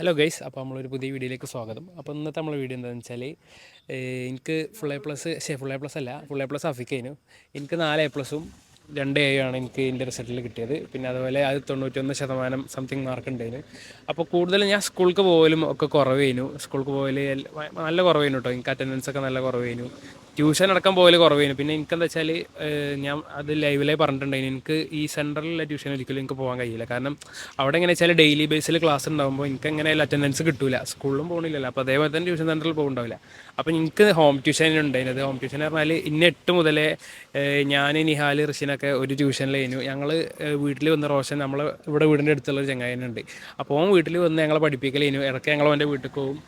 Hello guys അപ്പോൾ നമ്മളൊരു പുതിയ വീഡിയോയിലേക്ക് സ്വാഗതം. അപ്പോൾ ഇന്നത്തെ നമ്മളെ വീഡിയോ എന്താണെന്ന് വെച്ചാൽ എനിക്ക് ഫുൾ എ പ്ലസ് ശേ ഫുൾ എ പ്ലസ് അല്ല ഫുൾ എ പ്ലസ് അഫിക്കേനു എനിക്ക് നാല് എ പ്ലസും രണ്ട് ആണ് എനിക്ക് എന്റെ റിസൾട്ടിൽ കിട്ടിയത്. പിന്നെ അതുപോലെ അത് തൊണ്ണൂറ്റൊന്ന് ശതമാനം സംതിങ് മാർക്ക് ഉണ്ടായിരുന്നു അപ്പോൾ കൂടുതലും ഞാൻ സ്കൂൾക്ക് പോകലും ഒക്കെ കുറവേനു. സ്കൂൾക്ക് പോകൽ നല്ല കുറവേനു കേട്ടോ എനിക്ക് അറ്റൻഡൻസ് ഒക്കെ നല്ല കുറവേനു. ട്യൂഷൻ അടക്കം പോകൽ കുറവേനു. പിന്നെ എനിക്കെന്താ വെച്ചാൽ ഞാൻ അത് ലൈവിലായി പറഞ്ഞിട്ടുണ്ടായിരുന്നു എനിക്ക് ഈ സെൻട്രലിലെ ട്യൂഷൻ ഒരിക്കലും എനിക്ക് പോകാൻ കഴിയില്ല. കാരണം അവിടെ എങ്ങനെ വെച്ചാൽ ഡെയിലി ബേസിൽ ക്ലാസ് ഉണ്ടാകുമ്പോൾ എനിക്ക് എങ്ങനെ അറ്റൻഡൻസ് കിട്ടില്ല സ്കൂളിലും പോകണില്ലല്ലോ അപ്പോൾ അതേപോലെ തന്നെ ട്യൂഷൻ സെന്ററിൽ പോകുന്നുണ്ടാവില്ല അപ്പോൾ എനിക്ക് ഹോം ട്യൂഷൻ ഉണ്ടായിരുന്നത് ഹോം ട്യൂഷൻ എന്ന് പറഞ്ഞാൽ ഇന്ന എട്ട് മുതലേ ഞാൻ നിഹാൽ ഋഷിനൊക്കെ ഒരു ട്യൂഷനിലായിരുന്നു ഞങ്ങൾ വീട്ടിൽ വന്ന റോഷൻ നമ്മൾ ഇവിടെ വീടിന്റെ അടുത്തുള്ള ഒരു ചങ്ങായനുണ്ട് അപ്പോൾ ഓൻ വീട്ടിൽ വന്ന് ഞങ്ങളെ പഠിപ്പിക്കലേനു. ഇടയ്ക്ക് ഞങ്ങൾ അവന്റെ വീട്ടിൽ പോകും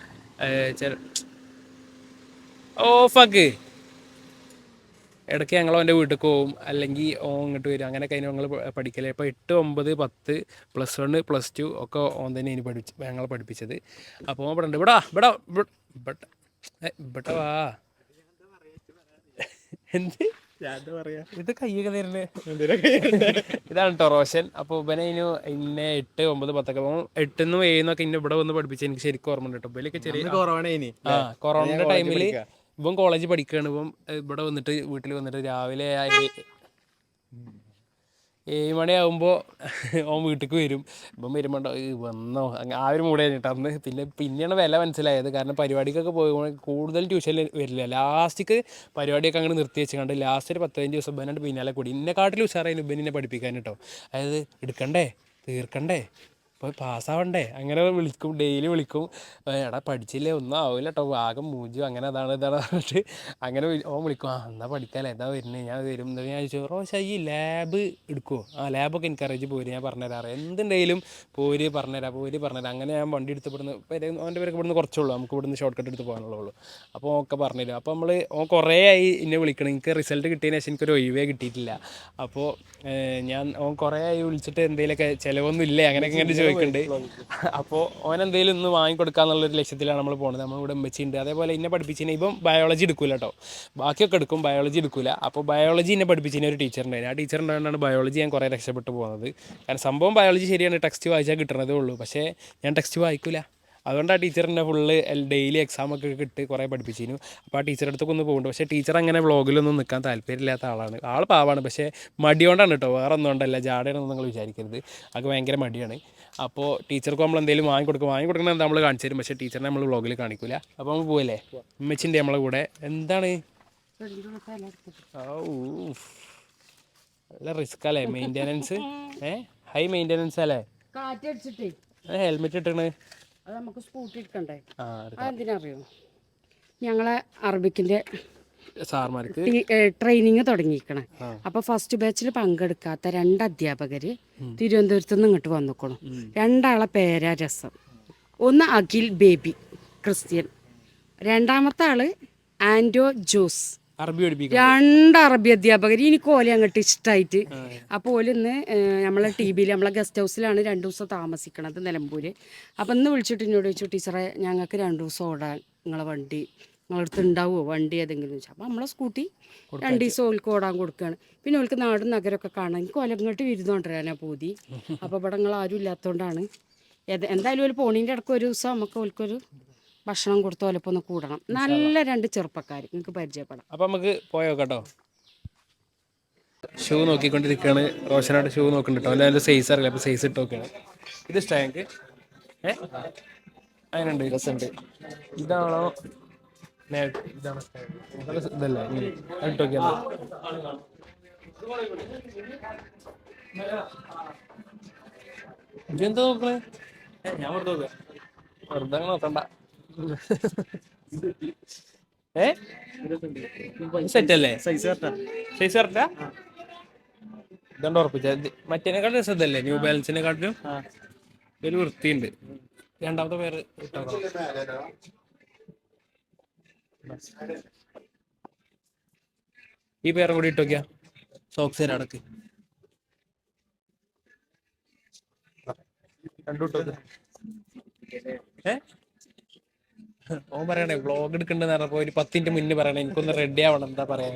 ഓ ഫക്ക് ഇടയ്ക്ക് ഞങ്ങൾ അവന്റെ വീട്ടിൽ പോവും. അല്ലെങ്കിൽ ഓൻ ഇങ്ങോട്ട് വരും. അങ്ങനെ കഴിഞ്ഞ് ഞങ്ങൾ പഠിക്കൽ. ഇപ്പോൾ എട്ട് ഒമ്പത് പത്ത് പ്ലസ് വൺ പ്ലസ് ടു ഒക്കെ ഓൻ തന്നെ ഇനി പഠിച്ച് ഞങ്ങൾ പഠിപ്പിച്ചത്. അപ്പോൾ ഓൻ ഇവിടെ ഉണ്ട് ഇവിടാ ഇവിടെ ഇവിടെ വാ. എന്ത്? ഇത് കയ്യൊക്കെ തരുന്നത് ഇതാണ് കേട്ടോ റോഷൻ. അപ്പോൾ ഇവനെ ഇനി ഇന്നെ എട്ട് ഒമ്പത് പത്തൊക്കെ എട്ടെന്നും ഏഴിന്നൊക്കെ ഇന്നെ ഇവിടെ വന്ന് പഠിപ്പിച്ച എനിക്ക് ശരിക്കും ഓർമ്മ ഉണ്ട് കേട്ടോ ഇവലൊക്കെ ചെറിയ കൊറോണ ഇനി ആ കൊറോണയുടെ ടൈമിൽ ഇവൻ കോളേജ് പഠിക്കുകയാണ് ഏ, ഇവിടെ വന്നിട്ട് വീട്ടിൽ വന്നിട്ട് രാവിലെ ഏഴ് മണിയാകുമ്പോൾ ഓൻ വീട്ടിലേക്ക് വരും. ഇപ്പം വരുമ്പോൾ വന്നോ. അങ്ങനെ ആ ഒരു മൂടെ കഴിഞ്ഞിട്ട് അന്ന് പിന്നെ പിന്നെയാണ് വില മനസ്സിലായത്. കാരണം പരിപാടിക്കൊക്കെ പോകുമ്പോൾ കൂടുതൽ ട്യൂഷനിൽ വരില്ല. ലാസ്റ്റിക്ക് പരിപാടിയൊക്കെ അങ്ങനെ നിർത്തി വെച്ചുകൊണ്ട് ലാസ്റ്റ് ഒരു പത്ത് പതിനഞ്ച് ദിവസം ഇവനായിട്ട് പിന്നാലെ കൂടി. ഇന്നെക്കാട്ടിലും ഉഷാറായി ഇവനെ പഠിപ്പിക്കാൻ കേട്ടോ. അതായത് എടുക്കണ്ടേ? തീർക്കണ്ടേ? ഇപ്പോൾ പാസ്സാവണ്ടേ. അങ്ങനെ വിളിക്കും ഡെയിലി വിളിക്കും. എടാ പഠിച്ചില്ലേ? ഒന്നും ആവില്ല കേട്ടോ ആകെ മൂജു അങ്ങനെ അതാണ് ഇതാണ് പറഞ്ഞിട്ട് അങ്ങനെ ഓ വിളിക്കും. ആ എന്നാൽ പഠിക്കാല്ലേ? എന്താ വരുന്നത് ഞാൻ വരും എന്താ ഞാൻ ചോദിച്ചു. റോശ ഈ ലാബ് എടുക്കുമോ ആ ലാബൊക്കെ എൻകറേജ് പോര്. ഞാൻ പറഞ്ഞുതരാറ് എന്തുണ്ടെങ്കിലും പോര് പറഞ്ഞുതരാം. പോര് പറഞ്ഞുതരാം. അങ്ങനെ ഞാൻ വണ്ടി എടുത്ത് ഇവിടുന്ന് അവന്റെ പേരൊക്കെ ഇവിടുന്ന് കുറച്ചുള്ളൂ നമുക്ക് ഇവിടുന്ന് ഷോർട്ട് കട്ട് എടുത്ത് പോകാനുള്ളൂ അപ്പോൾ ഒക്കെ പറഞ്ഞുതരും. അപ്പോൾ നമ്മൾ ഓ കുറേ ആയി എന്നെ വിളിക്കണം. എനിക്ക് റിസൾട്ട് കിട്ടിയതിന് ശേഷം എനിക്കൊരു ഒഴിവേ കിട്ടിയിട്ടില്ല. അപ്പോൾ ഞാൻ ഓ കുറേ ആയി വിളിച്ചിട്ട് എന്തെങ്കിലുമൊക്കെ ചിലവൊന്നും ഇല്ലേ? അങ്ങനെയൊക്കെ ഇങ്ങനെ ചോദിക്കുന്നുണ്ട്. അപ്പോൾ ഓൻ എന്തെങ്കിലും ഒന്ന് വാങ്ങിക്കൊടുക്കാന്നുള്ളൊരു ലക്ഷ്യത്തിലാണ് നമ്മൾ പോകുന്നത് നമ്മൾ ഇവിടെ ഉമ്മച്ചിണ്ട്. അതേപോലെ എന്നെ പഠിപ്പിച്ചിന് ഇപ്പം ബയോളജി എടുക്കൂല കേട്ടോ ബാക്കിയൊക്കെ എടുക്കും ബയോളജി എടുക്കൂല. അപ്പോൾ ബയോളജി എന്നെ പഠിപ്പിച്ചിന് ഒരു ടീച്ചർ ഉണ്ടായിരുന്നു ആ ടീച്ചർ ഉണ്ടായതുകൊണ്ടാണ് ബയോളജി ഞാൻ കുറേ രക്ഷപ്പെട്ടു പോകുന്നത് കാരണം സംഭവം ബയോളജി ശരിയാണ്. ടെക്സ്റ്റ് വായിച്ചാൽ കിട്ടണതേ ഉള്ളൂ. പക്ഷേ ഞാൻ ടെക്സ്റ്റ് വായിക്കൂല. അതുകൊണ്ട് ആ ടീച്ചറിനെ ഫുള്ള് ഡെയിലി എക്സാം ഒക്കെ കിട്ടി കുറേ പഠിപ്പിച്ചിരുന്നു അപ്പോൾ ആ ടീച്ചറുടെ അടുത്തൊക്കെ ഒന്ന് പോകുന്നുണ്ട് പക്ഷേ ടീച്ചർ അങ്ങനെ വ്ളോഗിലൊന്നും നിൽക്കാൻ താല്പര്യമില്ലാത്ത ആളാണ്. ആൾ പാവാണ്. പക്ഷേ മടിയോണ്ടാണ് കേട്ടോ വേറെ ഒന്നും കൊണ്ടല്ല. ജാടയാണെന്ന് നിങ്ങൾ വിചാരിക്കരുത്. അത് ഭയങ്കര മടിയാണ്. അപ്പോൾ ടീച്ചർക്ക് നമ്മൾ എന്തെങ്കിലും വാങ്ങി കൊടുക്കും വാങ്ങി കൊടുക്കുന്നത് നമ്മൾ കാണിച്ചു തരും. പക്ഷേ ടീച്ചറിനെ നമ്മൾ വ്ളോഗിൽ കാണിക്കില്ല അപ്പോൾ നമ്മൾ പോകല്ലേ ഉമ്മച്ചിന്റെ നമ്മളെ കൂടെ. എന്താണ്? നല്ല റിസ്ക് അല്ലേ? മെയിന്റെനൻസ് ഏ? ഹൈ മെയിന്റെനൻസ് അല്ലേ? ഹെൽമെറ്റ് ഇട്ടാണ് അത് നമുക്ക് സ്കൂട്ടി എടുക്കണ്ടേ അതെന്തിനറിയോ ഞങ്ങളെ അറബിക്കിന്റെ സാർമാർക്ക് ട്രെയിനിങ് തുടങ്ങിയിരിക്കണേ. അപ്പൊ ഫസ്റ്റ് ബാച്ചിൽ പങ്കെടുക്കാത്ത രണ്ട് അധ്യാപകര് തിരുവനന്തപുരത്ത് നിന്ന് ഇങ്ങോട്ട് വന്നിക്കണം. രണ്ടാളെ പേരാ രസം. ഒന്ന് അഖിൽ ബേബി ക്രിസ്ത്യൻ. രണ്ടാമത്തെ ആൾ ആൻഡോ ജോസ്. അറബി പഠിപ്പിക്കും രണ്ട് അറബി അധ്യാപകർ. എനിക്ക് ഓലെ അങ്ങോട്ട് ഇഷ്ടമായിട്ട് അപ്പോൾ ഓൽ ഇന്ന് നമ്മളെ ടി വിയിൽ നമ്മളെ ഗസ്റ്റ് ഹൗസിലാണ് രണ്ട് ദിവസം താമസിക്കണത് നിലമ്പൂര്. അപ്പം ഇന്ന് വിളിച്ചിട്ട് എന്നോട് ചോദിച്ചു ടീച്ചറെ ഞങ്ങൾക്ക് രണ്ട് ദിവസം ഓടാൻ നിങ്ങളെ വണ്ടി നിങ്ങളടുത്ത് ഉണ്ടാവുമോ വണ്ടി ഏതെങ്കിലും? ചോദിച്ചു. അപ്പോൾ നമ്മളെ സ്കൂട്ടി രണ്ട് ദിവസം ഓൽക്ക് ഓടാൻ കൊടുക്കുകയാണ് പിന്നെ ഓൽക്ക് നാടും നഗരമൊക്കെ കാണാൻ. എനിക്ക് ഓല ഇങ്ങോട്ട് വിരുന്നോണ്ടിരാനാ പോതി. അപ്പോൾ ഇവിടെ നിങ്ങൾ ആരും ഇല്ലാത്തതുകൊണ്ടാണ് എന്തായാലും ഒരു പോണീന്റെ ഇടയ്ക്ക് ഒരു ദിവസം നമുക്ക് ഓൽക്കൊരു ഭക്ഷണം കൊടുത്ത് ഒന്ന് കൂടണം. നല്ല രണ്ട് ചെറുപ്പക്കാർ നിങ്ങൾക്ക് പരിചയപ്പെടാം. അപ്പൊ നമുക്ക് പോയോ കേട്ടോ? ഷൂ നോക്കിക്കൊണ്ടിരിക്കുകയാണ് റോഷനായിട്ട് ഷൂ നോക്കുന്നുണ്ട് കേട്ടോ. അതിന്റെ സൈസ് അറിയില്ല. അപ്പോൾ സൈസ് ഇട്ട് നോക്കുകയാണ് ഇത് ഇഷ്ടമായി എനിക്ക് ഏ? അതിനുണ്ട് രസമുണ്ട്. ഇതാണോ? ഇതല്ലേ? ഉം. അത് ഇട്ട് നോക്കിയാൽ ഇതെന്താ നോക്കണേ? ഞാൻ വെറുതെ നോക്കാം വെറുതെ നോക്കണ്ട. ഏ? സെറ്റ് അല്ലേ സൈസ് സൈസ് കറക്റ്റാ? ഇതുകൊണ്ട് ഉറപ്പിച്ച. മറ്റേനെക്കാട്ടും രസം ഇതല്ലേ ന്യൂ ബാലൻസിനെക്കാട്ടിലും ഒരു വൃത്തിയുണ്ട്. രണ്ടാമത്തെ പേര്. ഈ പേരും കൂടി ഇട്ടോക്കിയാ സോക്സ് അടക്ക് രണ്ടു ഇട്ടോക്ക് ഏ? ഓൻ പറയണേ വ്ളോഗ് എടുക്കണ്ടെന്ന് പറഞ്ഞപ്പോ ഒരു പത്തിന്റെ മുന്നേ പറയണേ എനിക്കൊന്ന് റെഡി ആവണം എന്താ പറയാ.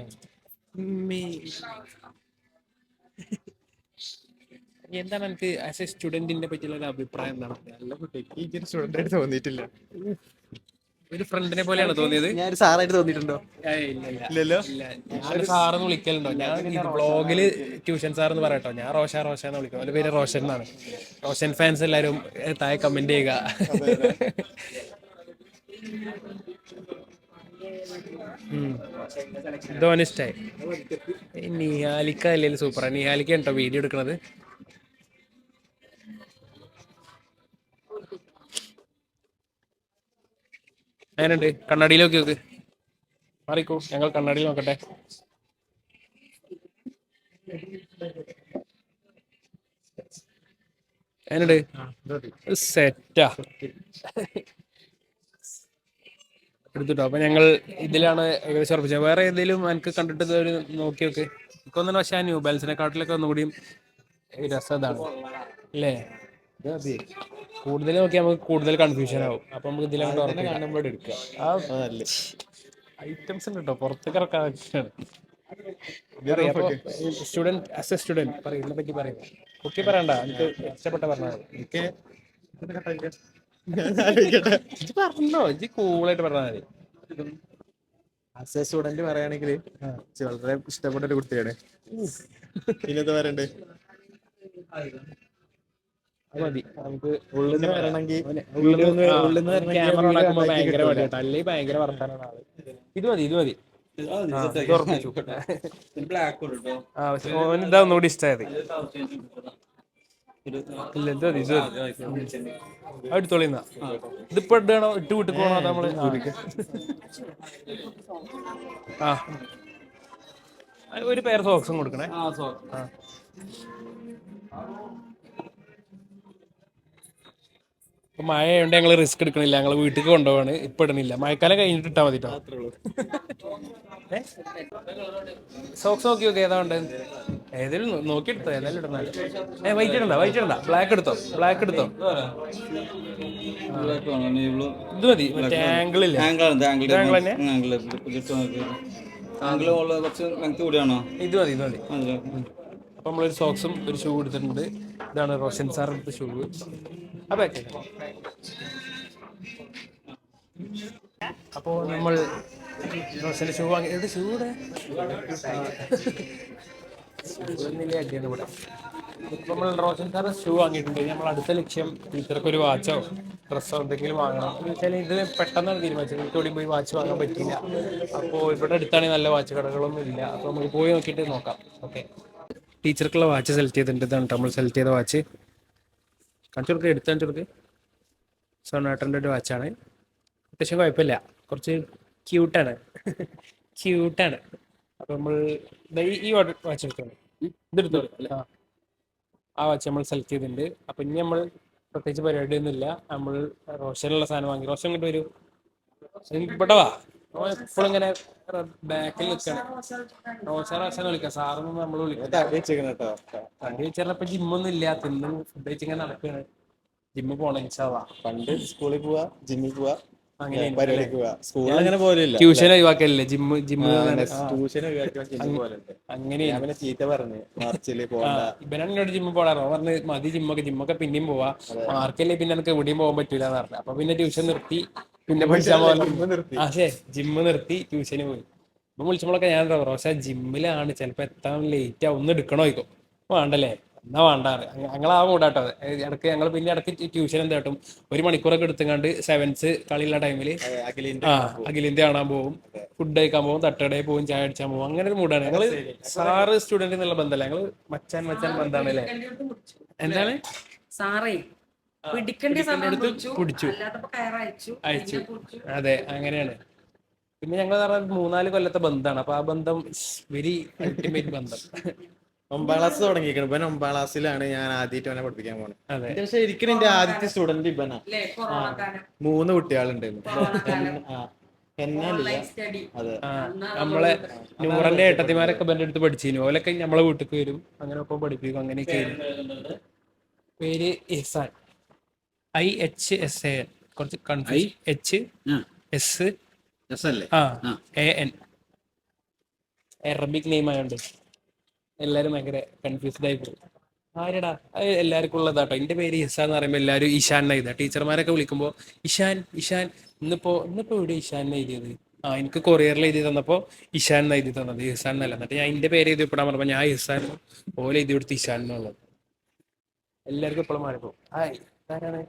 എന്താണ് എനിക്ക് ആസ് എ സ്റ്റുഡന്റിനെ പറ്റിയുള്ള ഒരു അഭിപ്രായം എന്താണ്? നല്ല കുട്ടി എനിക്ക് സ്റ്റുഡന്റ് ആയിട്ട് തോന്നിയിട്ടില്ല. ഒരു ഫ്രണ്ടിനെ പോലെയാണ് തോന്നിയത്? ഞാൻ ഒരു സാറായിട്ട് തോന്നിയിട്ടുണ്ടോ. ഇല്ലല്ലോ? ഇല്ല ഞാൻ സാറെന്ന് വിളിക്കലുണ്ടോ? ഞാൻ ബ്ലോഗിൽ ട്യൂഷൻ സാർ എന്ന് പറയട്ടോ. ഞാൻ റോഷ റോഷ എന്ന് വിളിക്കും. അവന്റെ പേര് റോഷൻ എന്നാണ്. റോഷൻ ഫാൻസ് എല്ലാരും താഴെ കമന്റ് ചെയ്യുക. ധോനി ഇഷ്ടായി. ഈ നിഹാലിക്ക അല്ലെങ്കിൽ സൂപ്പറാ നിഹാലിക്ക കേട്ടോ വീഡിയോ എടുക്കണത്? അങ്ങനെയുണ്ട് കണ്ണാടിയിൽ നോക്കി നോക്ക്. മാറിക്കോ. ഞങ്ങൾ കണ്ണാടിയിൽ നോക്കട്ടെ. അങ്ങനെയുണ്ട് സെറ്റാ എടുത്തിട്ടോ? അപ്പൊ ഞങ്ങൾ ഇതിലാണ് ഏകദേശം ഉറപ്പിച്ചത്. വേറെ ഏതെങ്കിലും എനിക്ക് കണ്ടിട്ട് ഒരു നോക്കി നോക്ക് എനിക്കൊന്നും പക്ഷേ ആ ന്യൂ ബാലൻസിനെക്കാട്ടിലൊക്കെ ഒന്നുകൂടിയും ഒന്നുകൂടി ഇതാണ് അല്ലേ? കൂടുതൽ നോക്കിയാൽ നമുക്ക് കൂടുതൽ കൺഫ്യൂഷൻ ആവും. അപ്പൊ നമുക്ക് ഇതിലാണ് ഐറ്റംസ് ഉണ്ട് കേട്ടോ. പുറത്തേക്ക് ഇറക്കാൻ സ്റ്റുഡന്റ് ആസ് എ സ്റ്റുഡന്റ് പറയുന്നതിനെ പറ്റി പറയും കുട്ടി പറയണ്ട. എനിക്ക് ഇഷ്ടപ്പെട്ട പറഞ്ഞത് പറഞ്ഞോ ഇജ്ജ് കൂളായിട്ട് പറഞ്ഞാൽ മതി. ആസ് എ സ്റ്റുഡന്റ് പറയുകയാണെങ്കിൽ വളരെ ഇഷ്ടപ്പെട്ട ഒരു കുട്ടിയാണ്. പറയണ്ടേ? അത് മതി. നമുക്ക് ഉള്ളിൽ നിന്ന് വരണമെങ്കിൽ ക്യാമറ ഉണ്ടാക്കുമ്പോ ഭയങ്കര മടിയാട്ടോ അല്ലെങ്കിൽ ഭയങ്കര വർത്താനാണ് ആൾ. ഇത് മതി ഇത് മതി. ആ, ഇത് പക്ഷെ ഓന് ഇതാ ഒന്നുകൂടി ഇഷ്ടമായത് ഇതിപ്പോ ഇടണോ ഇട്ട് വിട്ട് പോണോ നമ്മൾ? ആ. ഒരു പേര് സോക്സും കൊടുക്കണേ. ആ. ഇപ്പൊ മഴ ആയതുകൊണ്ട് ഞങ്ങൾ റിസ്ക് എടുക്കണില്ല. ഞങ്ങൾ വീട്ടിൽ കൊണ്ടുപോവാണ്. ഇപ്പൊ ഇടണില്ല. മഴക്കാലം കഴിഞ്ഞിട്ട് ഇട്ടാ മതി സോക്സ് നോക്കി നോക്കി ഏതാ ഉണ്ട് ഏതെങ്കിലും നോക്കി എടുത്തോ ഏതായാലും ഇടുന്നാൽ ഏ വൈറ്റ് ഇടണ്ട വൈറ്റ് ഇടണ്ട. ബ്ലാക്ക് എടുത്തോ? ബ്ലാക്ക് എടുത്തോ? ഇത് മതി. മറ്റേ ആംഗിൾ തന്നെ? ഇത് മതി ഇത് മതി. അപ്പൊ നമ്മളൊരു സോക്സും ഒരു ഷൂ എടുത്തിട്ടുണ്ട്. ഇതാണ് റോഷൻ സാറിന്റെ ഷൂ അപ്പൊ അപ്പോ നമ്മൾ ഷൂ വാങ്ങി ഇവിടെ. നമ്മൾ റോഷൻ സാറ് ഷൂ വാങ്ങിയിട്ടുണ്ട്. ഇനി നമ്മൾ അടുത്ത ലക്ഷ്യം ടീച്ചർക്ക് ഒരു വാച്ചോ ഡ്രസ്സോ എന്തെങ്കിലും വാങ്ങണം. എന്ന് വെച്ചാൽ ഇത് പെട്ടെന്നാണ് തീരുമാനിച്ചത്. എനിക്ക് പോയി വാച്ച് വാങ്ങാൻ പറ്റില്ല അപ്പോൾ ഇവിടെ അടുത്താണെങ്കിൽ നല്ല വാച്ച് കടകളൊന്നും ഇല്ല. അപ്പോൾ നമുക്ക് പോയി നോക്കിയിട്ട് നോക്കാം. ഓക്കെ ടീച്ചർക്കുള്ള വാച്ച് സെലക്ട് ചെയ്തിട്ടുണ്ട്. ഇതാണ് നമ്മൾ സെലക്ട് ചെയ്ത വാച്ച് കാണിച്ചു കൊടുക്കുക എടുത്ത് കാണിച്ചു കൊടുക്കുക സോണാട്ടന്റെ ഒരു വാച്ചാണ് അത്യാവശ്യം കുഴപ്പമില്ല. കുറച്ച് ക്യൂട്ടാണ് ക്യൂട്ടാണ് അപ്പം നമ്മൾ ഈ- വാച്ച് എടുത്തോളൂ. ഇതെടുത്തോളൂ ആ. ആ വാച്ച് നമ്മൾ സെലക്ട് ചെയ്തിട്ടുണ്ട്. അപ്പം ഇനി നമ്മൾ പ്രത്യേകിച്ച് പരിപാടിയൊന്നുമില്ല. നമ്മൾ റോഷനുള്ള സാധനം വാങ്ങി റോഷൻ ഇങ്ങോട്ട് വരൂ. ഇവിടെ വാ. എപ്പോഴും ഇങ്ങനെ ബാക്കിൽ നിൽക്കണം റോഷൻ റോഷൻ വിളിക്കാം. സാറൊന്നും നമ്മൾ വിളിക്കാം കേട്ടോ. തടി വെച്ചാൽ ജിമ്മൊന്നും ഇല്ല. തിന്നും ഫുഡ് കഴിച്ചിങ്ങനെ നടക്കുകയാണ് ജിമ്മ് പോണം ഇൻഷാല്ലാ പണ്ട് സ്കൂളിൽ പോവാ ജിമ്മിൽ പോവാ ട്യൂഷൻ ഒഴിവാക്കല്ലേ ജിമ്മ് ജിമ്മ് ട്യൂഷൻ അങ്ങനെ പിന്നെ ചീത്ത പറഞ്ഞു മാർച്ചിൽ ഇവനാണ് എന്നോട് ജിമ്മിൽ പോടാറോ പറഞ്ഞ് മതി ജിമ്മൊക്കെ ജിമ്മൊക്കെ പിന്നെയും പോവാ. മാർക്കല്ലേ പിന്നെ എനിക്ക് എവിടെയും പോകാൻ പറ്റൂല എന്ന് പറഞ്ഞു. അപ്പൊ പിന്നെ ട്യൂഷൻ നിർത്തി. പിന്നെ നിർത്തി. ശരി. ജിമ്മ് നിർത്തി ട്യൂഷന് പോയി. ഇപ്പൊ വിളിച്ചപ്പോഴൊക്കെ ഞാൻ എന്താ പക്ഷെ ജിമ്മിലാണ് ചിലപ്പോ എത്താൻ ലേറ്റ് ആവും ഒന്ന് എടുക്കണോ ചോദിക്കും. വേണ്ടല്ലേ? എന്നാ വേണ്ട ഞങ്ങൾ ആ കൂടാട്ടോ ഇടയ്ക്ക് ഞങ്ങൾ പിന്നെ ഇടയ്ക്ക് ട്യൂഷൻ എന്താ കേട്ടും. ഒരു മണിക്കൂറൊക്കെ എടുത്തുകൊണ്ട് സെവൻസ് കളിയുള്ള ടൈമിൽ അതെ, അഖിലിന്റെ ആ അഖിലിന്റെ കാണാൻ പോകും. ഫുഡ് കഴിക്കാൻ പോകും തട്ടടേ പോകും ചായ അടിച്ചാൻ പോകും അങ്ങനെ ഒരു മൂടാണ് ഞങ്ങൾ സാറ് സ്റ്റുഡന്റ് എന്നുള്ള ബന്ധമല്ല ഞങ്ങൾ മച്ചാൻ മച്ചാൻ ബന്ധമാണ് അല്ലേ? എന്താണ്? സാറേ പിടിക്കേണ്ട സമയം അടുത്ത് പിടിച്ചു പിടിച്ചു. അല്ലാത്തപ്പോ കയറയച്ചു. അയച്ചു. അതെ അങ്ങനെയാണ്. പിന്നെ ഞങ്ങൾ പറഞ്ഞ മൂന്നാൽ കൊല്ലത്തെ ബന്ധമാണ്. അപ്പൊ ആ ബന്ധം വെരി അൾട്ടിമേറ്റ് ബന്ധം. ഒമ്പതാം ക്ലാസ് തുടങ്ങിയിരിക്കണം ഇവൻ ഒമ്പതാം ക്ലാസ്സിലാണ് ഞാൻ ആദ്യമായിട്ട് അവനെ പഠിപ്പിക്കാൻ പോണത്. ശരിക്കും എന്റെ ആദ്യത്തെ സ്റ്റുഡന്റ് ഇവനാ. മൂന്ന് കുട്ടികളുണ്ട്. നമ്മളെ നൂറന്റെ ഏട്ടത്തിമാരൊക്കെ എടുത്ത് പഠിച്ചിരുന്നു ഓലൊക്കെ നമ്മളെ വീട്ടിൽ വരും. അങ്ങനെ ഒപ്പം പഠിപ്പിക്കും. അങ്ങനെയൊക്കെ. പേര് Ihsan I H S A N കുറച്ച് കൺഫ്യൂസ് എച്ച് എസ് എസ് ആ എ എൻ അറബിക് നെയിം ആയതുകൊണ്ട് എല്ലാവരും ഭയങ്കര കൺഫ്യൂസ്ഡ് ആയി പോകും ആരടാ? എല്ലാവർക്കും ഉള്ളതാട്ടോ. എന്റെ പേര് ഇഷാൻ എന്ന് പറയുമ്പോൾ എല്ലാവരും ഇഷാൻ എഴുതാ. ടീച്ചർമാരൊക്കെ വിളിക്കുമ്പോൾ ഇഷാൻ ഇഷാൻ. ഇന്നിപ്പോ ഇന്നിപ്പോ ഇവിടെ ഇഷാൻ എഴുതിയത്? ആ എനിക്ക് കൊറിയറിൽ എഴുതി തന്നപ്പോൾ ഇഷാൻ എന്ന് എഴുതി തന്നത്? ഇഷാൻ എന്നല്ല. എന്നിട്ട് ഞാൻ എന്റെ പേര് എഴുതി വിടാൻ പറഞ്ഞപ്പോൾ ഞാൻ ഇഷാൻ ഓല എഴുതി കൊടുത്ത് ഇഷാൻ എന്നുള്ളത്. എല്ലാവർക്കും ഇപ്പോഴും മാറിപ്പോ ആ ആരാണ്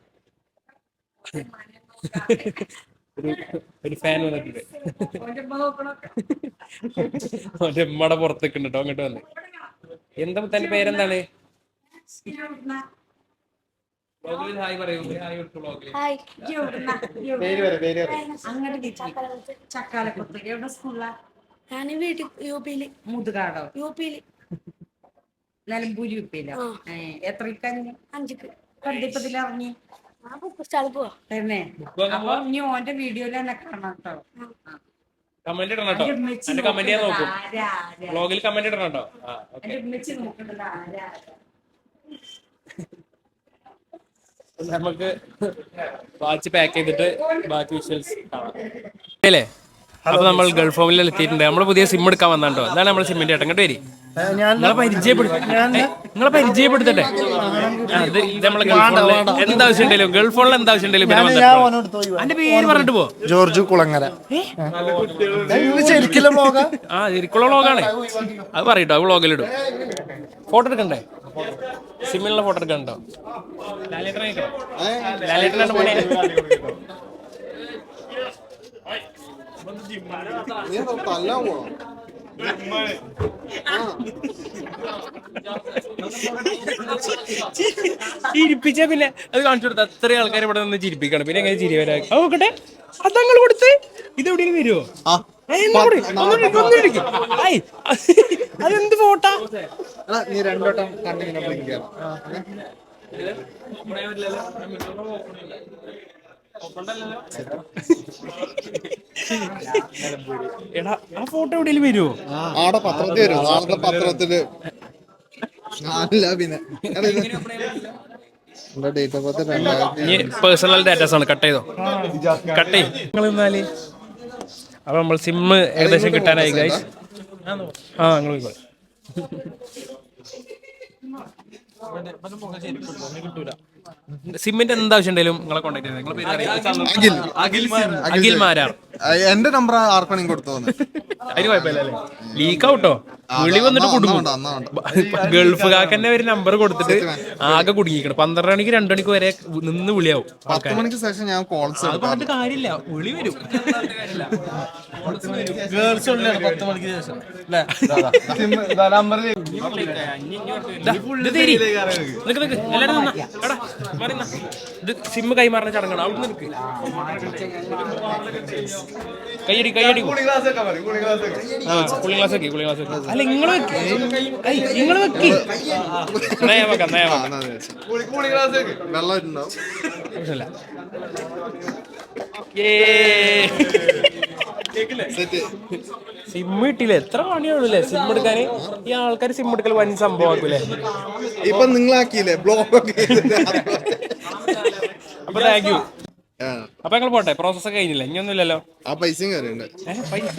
ഒരു ഒരു ഫാൻ വന്നിട്ടുണ്ട്. അവന്റെ ഉമ്മയുടെ പുറത്തേക്ക് ഉണ്ട് കേട്ടോ അങ്ങോട്ട് വന്ന്. എന്താ തന്റെ പേരെന്താണ്? ഹായ് പറയൂ. ഹായ് കൊടുത്തു ബ്ലോഗിൽ പേര് വരെ പേര് വരെ ചക്കാലക്കുത്ത് എവിടെ സ്കൂളിലാ ഞാൻ വീട്ടിൽ യു പിയിൽ മുതുകാടോ? യു പിയിൽ നിലമ്പൂരി യു പിയിലോ ആ. എത്ര കഴിഞ്ഞു അഞ്ചിക്ക്. കണ്ടിപ്പത്തിൽ ഇറങ്ങി ആ ബുക്ക് സ്റ്റാളിൽ പോവാ തന്നെ. ബുക്ക് വാങ്ങാൻ അപ്പൊ ഇനി ഓന്റെ വീഡിയോയിൽ തന്നെ കാണാം കേട്ടോ കമന്റ് ഇടണം കേട്ടോ എന്റെ കമന്റ് ചെയ്യാൻ നോക്കും. ബ്ലോഗിൽ കമന്റ് ഇടണം കേട്ടോ. നമുക്ക് വാച്ച് പാക്ക് ചെയ്തിട്ട് ബാക്കി വിഷ്വൽസ് കാണാം. അപ്പൊ നമ്മൾ ഗൾഫ് ഹോമിൽ എത്തിയിട്ടുണ്ട്. നമ്മൾ പുതിയ സിം എടുക്കാൻ വന്നാട്ടോ അതാണ് നമ്മൾ സിമ്മിന്റെ ഏട്ടൻ. കേട്ടോ വരി? നിങ്ങളെ പരിചയപ്പെടുത്ത നിങ്ങളെ പരിചയപ്പെടുത്തട്ടെ? നമ്മളെ ഗൾഫ് ഫോണിൽ എന്താവശ്യം ഉണ്ടെങ്കിലും പിന്നെ എന്റെ പേര് പറഞ്ഞിട്ട് പോ ജോർജ് കുളങ്ങര. ശരിക്കും ആ ശരിക്കുള്ള വ്ളോഗാണ് അത് പറയട്ടോ അത് വ്ളോഗിലിടും ഫോട്ടോ എടുക്കണ്ടേ? സിമ്മിലുള്ള ഫോട്ടോ എടുക്കണ്ടോ? ലാലേട്ടനെ അയക്കണോ? ലാലേട്ടനാണ് പണി ചിരിപ്പിച്ച പിന്നെ അത് കാണിച്ചു കൊടുത്ത അത്രയും ആൾക്കാർ ഇവിടെ നിന്ന് ചിരിപ്പിക്കണം. പിന്നെ എങ്ങനെ ചിരി വരാ? അത് നോക്കട്ടെ. അതങ്ങൾ കൊടുത്ത്. ഇത് എവിടെ വരുമോ അതെന്ത് ഫോട്ടാ? നീ രണ്ടോട്ടം കണ്ടിങ്ങനെ. എടാ ആ ഫോട്ടോ എവിടെയും വരുമോ ആടെ പത്രത്തിൽ വരും. നാളത്തെ പത്രത്തിൽ. അല്ല പിന്നെ. ഡേറ്റ് ഓഫ് ബർത്ത് രണ്ടായിരത്തി പേഴ്സണൽ ഡാറ്റാസ് ആണ്. കട്ട് ചെയ്തോ? കട്ട് ചെയ്യും. നിങ്ങൾ നിന്നാൽ അപ്പൊ നമ്മൾ സിം ഏകദേശം കിട്ടാനായി ഗൈസ് ആ നിങ്ങൾ പോയിക്കോളെ. സിമ്മിന്റെ എന്താവശ്യം ഉണ്ടെങ്കിലും നിങ്ങളെ കോൺടാക്ട് ചെയ്താൽ നിങ്ങളെ പേര് അറിയാം. അഖിൽ. മാരാർ. എന്റെ നമ്പർ ആർക്കാണെങ്കിൽ കൊടുത്തു അതിന് കുഴപ്പമില്ലല്ലേ ലീക്ക് ഔട്ടോ വിളി വന്നിട്ട് കുടുങ്ങും. ഗൾഫുകാർക്ക് ഒരു നമ്പർ കൊടുത്തിട്ട് ആകെ കുടുങ്ങിക്കണം പന്ത്രണ്ട് മണിക്ക് രണ്ടു മണിക്ക് വരെ നിന്ന് വിളിയാവും പത്ത് മണിക്ക് ശേഷം ഞാൻ കോൾസ് അത് പറഞ്ഞിട്ട് കാര്യമില്ല. വിളി വരും. ഇത് സിമ്മ് കൈമാറുന്ന ചടങ്ങാണ്. അവിടെ നിൽക്ക് കൈയടി കൈയടി. കൂളിംഗ് ഗ്ലാസ് വെക്കി. കൂളിംഗ് ഗ്ലാസ് വെക്കി. അല്ല നിങ്ങൾ വെക്ക്. നിങ്ങൾ വെക്കി സിം കിട്ടിയില്ല? എത്ര പണിയാണല്ലേ സിം എടുക്കാൻ ഈ ആൾക്കാർ സിം എടുക്കൽ വൻ സംഭവമാക്കൂലേ ഇപ്പൊ നിങ്ങളാക്കിയില്ലേ? ബ്ലോക്ക് അപ്പൊ താങ്ക് യു അപ്പൊ ഞങ്ങൾ പോട്ടെ പ്രോസസ് ഒക്കെ കഴിഞ്ഞില്ല? ഇനിയൊന്നുമില്ലല്ലോ ആ പൈസയും കാര്യമുണ്ട്. പൈസ?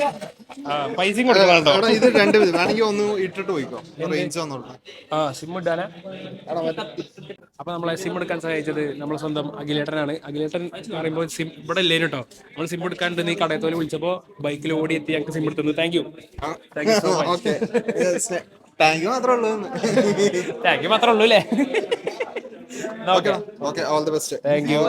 ആ പൈസയും കൊടുക്കണോ ഇത് രണ്ട് വിധം. വേണമെങ്കിൽ ഒന്ന് ഇട്ടിട്ട് പോയിക്കോ. റേഞ്ച് വന്നോളൂ ആ സിം ഇടാനാ? അപ്പൊ നമ്മളെ സിം എടുക്കാൻ സഹായിച്ചത് നമ്മളെ സ്വന്തം അഖിലേട്ടനാണ്. അഖിലേട്ടൻ എന്ന് പറയുമ്പോൾ സിം ഇവിടെ ഇല്ലേനു കേട്ടോ നമ്മൾ സിം എടുക്കാണ്ട് നീ കടയത്തോലെ വിളിച്ചപ്പോ ബൈക്കിൽ ഓടി എത്തി ഞങ്ങൾക്ക് സിം എടുത്തു thank you thank you so much okay thank you മാത്രമേ ഉള്ളൂ താങ്ക് യു മാത്രമേ ഉള്ളൂ അല്ലേ? All the best thank you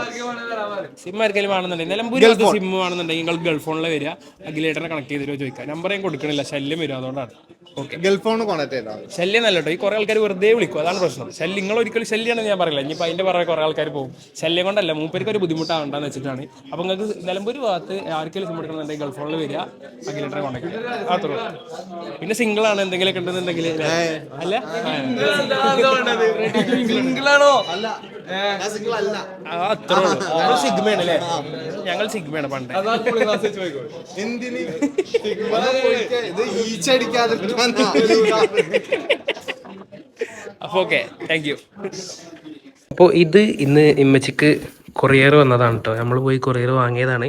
SIM ആർക്കെങ്കിലും വേണമെന്നുണ്ടെങ്കിൽ നിലമ്പൂർ സിം വേണമെന്നുണ്ടെങ്കിൽ നിങ്ങൾ ഗൾഫ് ഫോണിൽ വരിക. അഖിലേട്ടനെ കണക്ട് ചെയ്തിട്ടോ ചോദിക്കാം. നമ്പർ ഞാൻ കൊടുക്കണില്ല ശല്യം വരും അതുകൊണ്ടാണ്. ശല്യം നല്ല കേട്ടോ. ഈ കുറെ ആൾക്കാർ വെറുതെ വിളിക്കും. അതാണ് പ്രശ്നം. ശല്യം നിങ്ങൾ ഒരിക്കലും ശല്യമാണെന്ന് ഞാൻ പറയില്ല. ഇനിയിപ്പോൾ അതിന്റെ പുറകെ കുറെ ആൾക്കാർ പോകും. ശല്യം കൊണ്ടല്ല മൂപ്പർക്ക് ഒരു ബുദ്ധിമുട്ടാവണ്ടെന്ന് വെച്ചിട്ടാണ്. അപ്പൊ നിങ്ങൾക്ക് നിലമ്പൂർ ഭാഗത്ത് ആർക്കെങ്കിലും സിം എടുക്കണമെന്നുണ്ടെങ്കിൽ ഗൾഫ് ഫോണിൽ വരിക. അഖിലേട്ടനെ കോൺടാക്ട് ചെയ്യുക അത്രേ പിന്നെ സിംഗിൾ ആണ് എന്തെങ്കിലുമൊക്കെ ഉണ്ടെന്നുണ്ടെങ്കിൽ അല്ല? സിംഗിൾ അല്ല. ആ, അത്രേ സിഗ്മയാണ് അല്ലേ? ഞങ്ങൾ സിഗ്മയാണ് പണ്ട്. അപ്പോൾ ഓക്കെ താങ്ക് യു അപ്പോൾ ഇത് ഇന്ന് ഇമ്മച്ചിക്ക് കൊറിയർ വന്നതാണ് കേട്ടോ നമ്മൾ പോയി കൊറിയർ വാങ്ങിയതാണ്.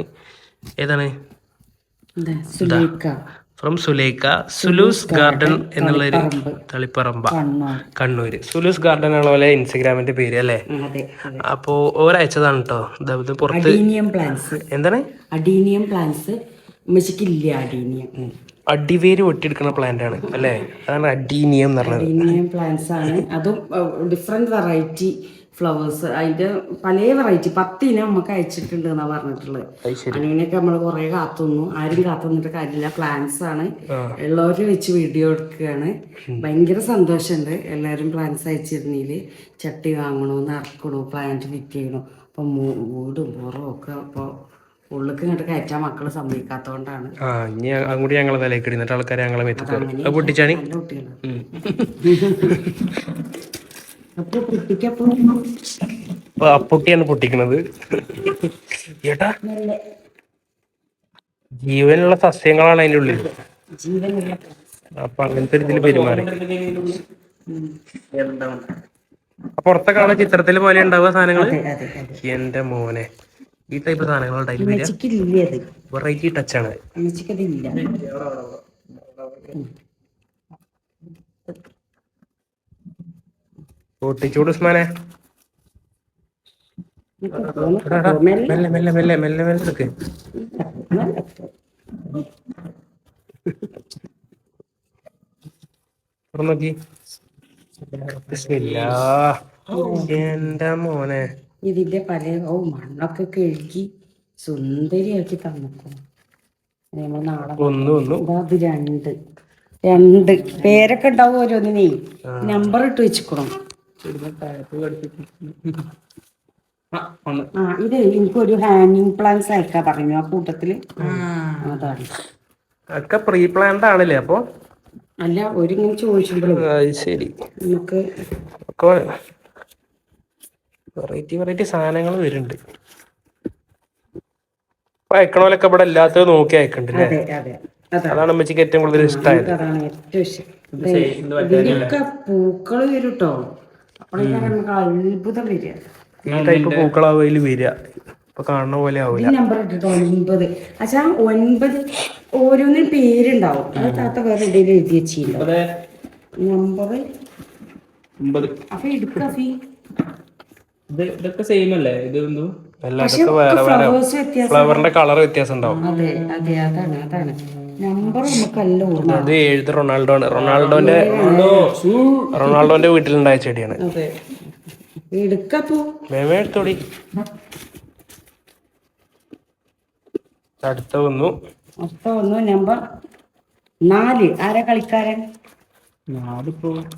ഏതാണ്? സുലൈക്ക ഫ്രം സുലേഖ സുലൂസ് ഗാർഡൻ എന്നുള്ള ഒരു തളിപ്പറമ്പ്. കണ്ണൂർ. കണ്ണൂര്. സുലൂസ് ഗാർഡൻ ആണ് പോലെ ഇൻസ്റ്റഗ്രാമിന്റെ പേര് അല്ലേ? അപ്പോ ഒരാഴ്ചതാണ് കേട്ടോ ഇത് പുറത്ത് എന്താണ്? അഡീനിയം പ്ലാന്റ്സ് അഡീനിയം അടിവേര് വെട്ടിയെടുക്കുന്ന പ്ലാന്റ് ആണ് അല്ലേ? അതാണ് അഡീനിയം എന്ന് പറഞ്ഞത്. അഡീനിയം പ്ലാന്റ്സ് ആണ്. അതും ഡിഫറെന്റ് വെറൈറ്റി ഫ്ലവേഴ്സ് അതിന്റെ പല വെറൈറ്റി പത്ത് ഇനം നമുക്ക് അയച്ചിട്ടുണ്ട് എന്നാ പറഞ്ഞിട്ടുള്ളത്. അങ്ങനെയൊക്കെ നമ്മൾ കുറെ കാത്തുന്നു. ആരും കാത്തുനിന്നിട്ട് കാര്യമില്ല. പ്ലാന്റ്സ് ആണ്. ഉള്ളവര് വെച്ച് വീഡിയോ എടുക്കുകയാണ്. ഭയങ്കര സന്തോഷമുണ്ട് എല്ലാവരും പ്ലാന്റ്സ് അയച്ചിരുന്നതിൽ ചട്ടി വാങ്ങണു നറക്കണു പ്ലാന്റ് ഫിറ്റ് ചെയ്യണു? അപ്പൊ വീടും പുറവും ഒക്കെ അപ്പോൾ ഉള്ളിക്ക് ഇങ്ങോട്ട് കയറ്റാൻ മക്കൾ സമ്മതിക്കാത്തോണ്ടാണ്. അങ്ങോട്ട് ഞങ്ങളെ തലേക്ക് ഇടുന്നിട്ട് ആൾക്കാരെ ഞങ്ങളെ മെത്തി അത് പൊട്ടിച്ചാണി? അപ്പൊ അപ്പൊട്ടിയാണ് പൊട്ടിക്കണത്. ഏട്ടാ ജീവനുള്ള സസ്യങ്ങളാണ് അതിന്റെ ഉള്ളിൽ ജീവനുള്ള അപ്പൊ അങ്ങനത്തെ ഒരു ഇതിൽ പെരുമാറി. പുറത്തെ കാണുന്ന ചിത്രത്തിൽ പോലെ ഉണ്ടാവുക സാധനങ്ങൾ എന്റെ മോനെ. ഈ ടൈപ്പ് സാധനങ്ങൾ വെറൈറ്റി വരിക അമ്മച്ചിക്കില്ല അത്? വെറൈറ്റി ടച്ച് ആണ് അമ്മച്ചിക്കതില്ല പൊട്ടിച്ചൂട് ഉസ്മാനെ. മെല്ലെ മെല്ലെ മെല്ലെ മെല്ലെ മെല്ലെ എടുക്ക്. എന്റെ മോനെ. ഇതിന്റെ പല ഓ മണ്ണൊക്കെ കഴുകി സുന്ദരിയാക്കി തന്നിക്കും. നമ്മൾ നാളെ ഒന്ന് ഒന്ന്. ഇതാ രണ്ട്. രണ്ട്. പേരൊക്കെ ഉണ്ടാവും ഓരോന്നിനെ. നമ്പർ ഇട്ട് വെച്ചിക്കണം ആ ഇത് എനിക്കൊരു ഹാങ്ങിങ് പ്ലാൻസ് അയക്കാൻ പറഞ്ഞു ആ കൂട്ടത്തിൽ. അതാണ്. ഒക്കെ പ്രീ പ്ലാൻഡ് ആണല്ലേ അപ്പൊ? അല്ല ഒരിങ്ങനെ ശരി. നമുക്ക് ഒക്കെ വെറൈറ്റി വെറൈറ്റി സാധനങ്ങൾ വരുന്നുണ്ട്. അപ്പൊ അയക്കണോലൊക്കെ ഇവിടെ എല്ലാത്തതും നോക്കി അയക്കണ്ടല്ലേ? അതെ അതെ. അതാണ്. അമ്മച്ചിക്ക് ഏറ്റവും കൂടുതൽ ഇഷ്ടമായത്. പൂക്കൾ വരും കേട്ടോ അപ്പോഴേക്കാണ് നമുക്ക് അത്ഭുതം വരിക. ഈ ടൈപ്പ് പൂക്കളാവും അതിൽ വരിക. ഇപ്പൊ കാണുന്ന പോലെ ഈ ആവില്ല നമ്പർ ഇട്ടിട്ട് ഒൻപത്. അച്ഛാ ഒൻപത് ഓരോന്നിനും പേരുണ്ടാവും. അത് താത്ത വേറെ എഴുതി വെച്ചില്ല നമ്പർ ഒമ്പത് അപ്പൊ ഇതൊക്കെ സെയിം അല്ലേ? ഇത് എന്തോ ഫ്ലവറിന്റെ കളർ വ്യത്യാസം ഉണ്ടാവും. അതെ അതെ അതാണ് അതാണ്. നമ്പർ അത് എഴുത് റൊണാൾഡോ ആണ്. റൊണാൾഡോന്റെ റൊണാൾഡോന്റെ വീട്ടിലുണ്ടായ ചെടിയാണ്. മേമേ എടുത്തോടി അടുത്ത വന്നു. അടുത്ത വന്നു. നമ്പർ നാല്. ആരാ കളിക്കാരൻ?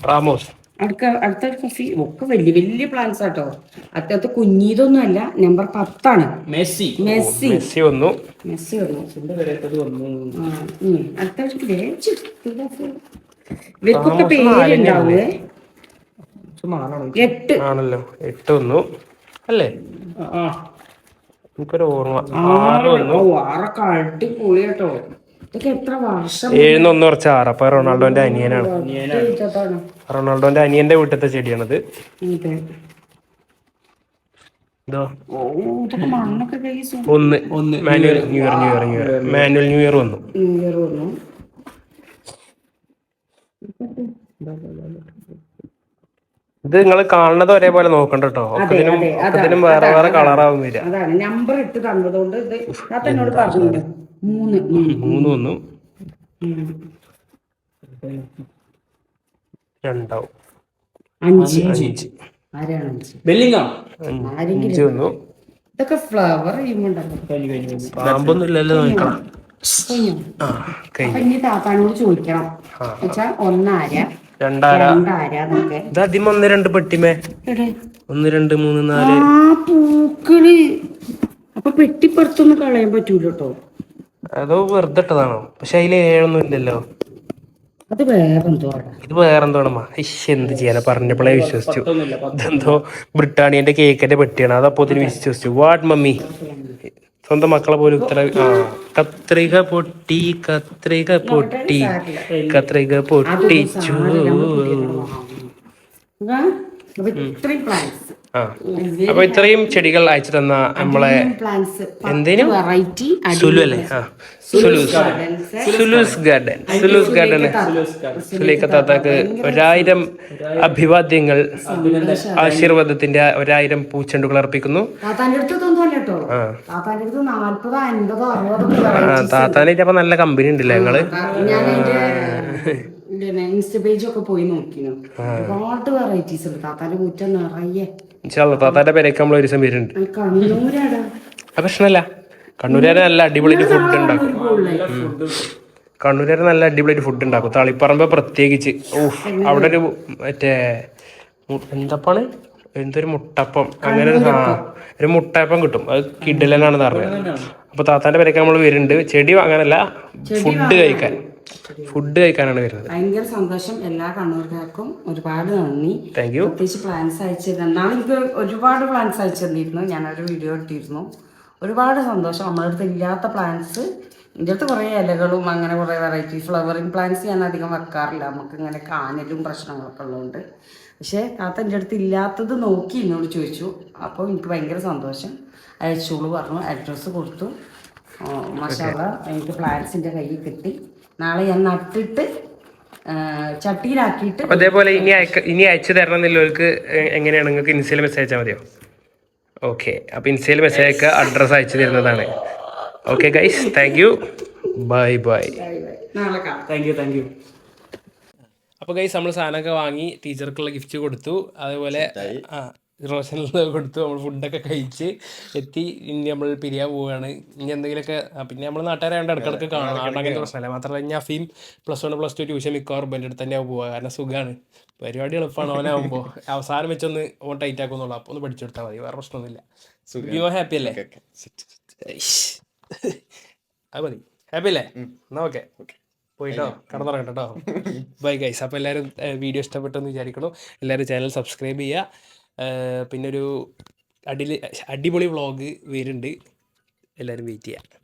റാമോസ്. അടുക്ക അടുത്ത ഫീ ഒക്കെ വലിയ വലിയ പ്ലാൻസ് ആട്ടോ അത്തത്തെ കുഞ്ഞീതൊന്നും അല്ല നമ്പർ പത്താണ്. മെസ്സി. മെസ്സി. മെസ്സി വന്നു. മെസ്സി വന്നു. അടുത്ത ഇവർക്കൊക്കെ പേരുണ്ടാവേ എട്ട്. ആണല്ലോ. എട്ട് വന്നു. അല്ലേ? ആ എനിക്കൊരു ഓർമ്മ. ആറ് വന്നു. ആറൊക്കെ അടിപൊളി കേട്ടോ ഇതൊക്കെ എത്ര വർഷം ഏഴിന്ന് ഒന്ന് കുറച്ച് ആറ് അപ്പൊ റൊണാൾഡോന്റെ അനിയനാണ്. റൊണാൾഡോന്റെ അനിയന്റെ വീട്ടിലത്തെ ചെടിയാണ് അതെ ഇതോ. ഓ ഇതൊക്കെ മണ്ണൊക്കെ ഒന്ന്. ഒന്ന്. Manuel new year new year new year. Manuel new year വന്നു. ഇത് നിങ്ങൾ കാണുന്നത് ഒരേപോലെ നോക്കണ്ട കേട്ടോ. ഒക്കത്തിനും വേറെ വേറെ കളറാവും വരിക. നമ്പർ ഇട്ട് തന്നതുകൊണ്ട് ഇത് എന്നോട് പറഞ്ഞു മൂന്ന്. മൂന്ന് വന്നു. രണ്ടാവും. അഞ്ച്. അഞ്ച്. ആരാണ് അഞ്ച്? ബെല്ലിങ്ങാം അഞ്ച് വന്നു. ഇതൊക്കെ ഫ്ലവർ പാമ്പൊന്നും ഇല്ലല്ലോ നോക്കണം ആ കൈ അപ്പൊ ഇനി താത്താനോട് ചോദിക്കണം. വെച്ചാ ഒന്നാര? രണ്ടാര? രണ്ടാരാന്നൊക്കെ ഇത് ആദ്യം ഒന്ന് രണ്ട് പെട്ടിമേ. എടെ ഒന്ന് രണ്ട് മൂന്ന് നാല്. പൂക്കൾ. അപ്പൊ പെട്ടിപ്പുറത്തൊന്നും കളയാൻ പറ്റൂല കേട്ടോ അതോ വെറുതെ ഇട്ടതാണോ പക്ഷെ അതിൽ ഏഴൊന്നും ഇല്ലല്ലോ. അത് ഇത് വേറെന്തോണമ്മ? ഇഷ് എന്ത് ചെയ്യാനാ? പറഞ്ഞപ്പോഴേ വിശ്വസിച്ചു. ഇതെന്തോ ബ്രിട്ടാനിയന്റെ കേക്കിന്റെ പെട്ടിയാണ്. അത്. അപ്പോ വിശ്വസിച്ചു. What mummy? സ്വന്തം മക്കളെ പോലും ഉത്തര കത്രിക പൊട്ടി കത്രിക പൊട്ടി കത്രിക പൊട്ടിച്ചു. ആ, അപ്പൊ ഇത്രയും അപ്പോൾ ഇത്രയും ചെടികൾ അയച്ചു തന്ന നമ്മളെ? വെറൈറ്റി സുലു അല്ലേ? Sulus Sulus garden Sulus garden. Sulaikha താത്താക്ക് ഒരായിരം അഭിവാദ്യങ്ങൾ ആശീർവാദത്തിന്റെ ഒരായിരം പൂച്ചെണ്ടുകൾ അർപ്പിക്കുന്നു. താത്താനായിട്ട് അപ്പൊ നല്ല കമ്പനി ഉണ്ടല്ലേ ഞങ്ങൾ? ഇൻസ്റ്റ പേജ് ഒക്കെ പോയി നോക്കിയിരുന്നു ഒരുപാട് വെറൈറ്റീസ് ഉണ്ട്. താത്താന്റെ മുറ്റം നിറയെ ഇൻഷാല്ലാ താത്താന്റെ പേരേക്ക് നമ്മൾ ഒരു ദിവസം വരുന്നുണ്ട്. അത് പ്രശ്നമല്ല കണ്ണൂരുകാരെ നല്ല അടിപൊളിയായിട്ട് ഫുഡ് ഉണ്ടാക്കും. കണ്ണൂരുകാരെ നല്ല അടിപൊളിയായിട്ട് ഫുഡ് ഉണ്ടാക്കും. തളിപ്പറമ്പ് പ്രത്യേകിച്ച്. ഓഹ് അവിടെ ഒരു മറ്റേ എന്തപ്പാണ്? എന്തൊരു മുട്ടപ്പം. അങ്ങനെ ഒരു ആ ഒരു മുട്ടപ്പം കിട്ടും. അത് കിഡിലനാണെന്ന് പറഞ്ഞത് അപ്പൊ താത്താന്റെ പേരൊക്കെ നമ്മൾ വരുന്നുണ്ട്. ചെടി വാങ്ങാനല്ല ഫുഡ് കഴിക്കാൻ. ഫുഡ് കഴിക്കാനാണ് വരുന്നത്. ഭയങ്കര സന്തോഷം. എല്ലാ കണ്ണൂർക്കാർക്കും ഒരുപാട് നന്ദി. താങ്ക് യു പ്രത്യേകിച്ച് പ്ലാൻസ് അയച്ചു തന്നാണ് എനിക്ക് ഒരുപാട് പ്ലാൻസ് അയച്ചു തന്നിരുന്നു ഞാനൊരു വീഡിയോ ഇട്ടിരുന്നു ഒരുപാട് സന്തോഷം. നമ്മുടെ അടുത്ത് ഇല്ലാത്ത പ്ലാൻസ് എന്റെ അടുത്ത് കുറേ ഇലകളും അങ്ങനെ കുറേ വെറൈറ്റി ഫ്ലവറിങ് പ്ലാന്റ്സ് ഞാൻ അധികം വെക്കാറില്ല. നമുക്ക് ഇങ്ങനെ കാനലും പ്രശ്നങ്ങളൊക്കെ ഉള്ളതുകൊണ്ട് പക്ഷേ താത്ത എന്റെ അടുത്ത് ഇല്ലാത്തത് നോക്കി എന്നോട് ചോദിച്ചു. അപ്പോൾ എനിക്ക് ഭയങ്കര സന്തോഷം. അയച്ചോളൂ പറഞ്ഞു. അഡ്രസ്സ് കൊടുത്തു. മസാല എനിക്ക് പ്ലാന്റ്സിന്റെ കയ്യിൽ കിട്ടി. നാളെ ഞാൻ നട്ടിട്ട് ചട്ടിയിലാക്കിയിട്ട് അതേപോലെ ഇനി അയക്ക ഇനി അയച്ചു തരണം എന്നുള്ളവർക്ക് എങ്ങനെയാണ്? നിങ്ങൾക്ക് ഇൻസ്റ്റയിൽ മെസ്സേജ് അയച്ചാൽ മതിയോ? ഓക്കെ അപ്പൊ ഇൻസ്റ്റയിൽ മെസ്സേജ് അയക്കുക അഡ്രസ്സ് അയച്ചു തരുന്നതാണ്. Okay guys thank you bye bye നാളെ കാണാം. താങ്ക് യു താങ്ക് യു അപ്പോൾ ഗൈസ് നമ്മൾ സാധനമൊക്കെ വാങ്ങി ടീച്ചർക്കുള്ള ഗിഫ്റ്റ് കൊടുത്തു. അതേപോലെ ആ റോഷനുള്ള കൊടുത്തു നമ്മൾ ഫുഡൊക്കെ കഴിച്ച് എത്തി. ഇനി നമ്മൾ പിരിയാൻ പോവുകയാണ്. ഇനി എന്തെങ്കിലുമൊക്കെ പിന്നെ നമ്മൾ നാട്ടുകാരായത് ഇടക്കിടക്ക് കാണാം. അങ്ങനത്തെ പ്രശ്നമല്ല. മാത്രമല്ല ഇനി Afeem plus one plus two tuition മിക്കവാറും എന്റെ അടുത്ത് തന്നെ പോവുക. കാരണം സുഖമാണ് പരിപാടി എളുപ്പമാണ് ഓനാകുമ്പോൾ അവസാനം വെച്ചൊന്ന് ഓൺ ടൈറ്റ് ആക്കുന്നുള്ളൂ അപ്പോൾ ഒന്ന് പഠിച്ചെടുത്താൽ മതി. വേറെ പ്രശ്നമൊന്നുമില്ല യു ഹാപ്പി അല്ലേ. അത് മതി. ഹാപ്പി അല്ലേ? എന്നാ ഓക്കെ. പോയിട്ടോ? കടന്നിറങ്ങട്ടോ കേട്ടോ ബൈ ഗൈസ് അപ്പോൾ എല്ലാവരും വീഡിയോ ഇഷ്ടപ്പെട്ടെന്ന് വിചാരിക്കണം എല്ലാവരും ചാനൽ സബ്സ്ക്രൈബ് ചെയ്യുക. ഏഹ് പിന്നെ ഒരു അടിയിൽ അടിപൊളി വ്ളോഗ് വരുന്നുണ്ട്. എല്ലാവരും വെയിറ്റ് ചെയ്യുക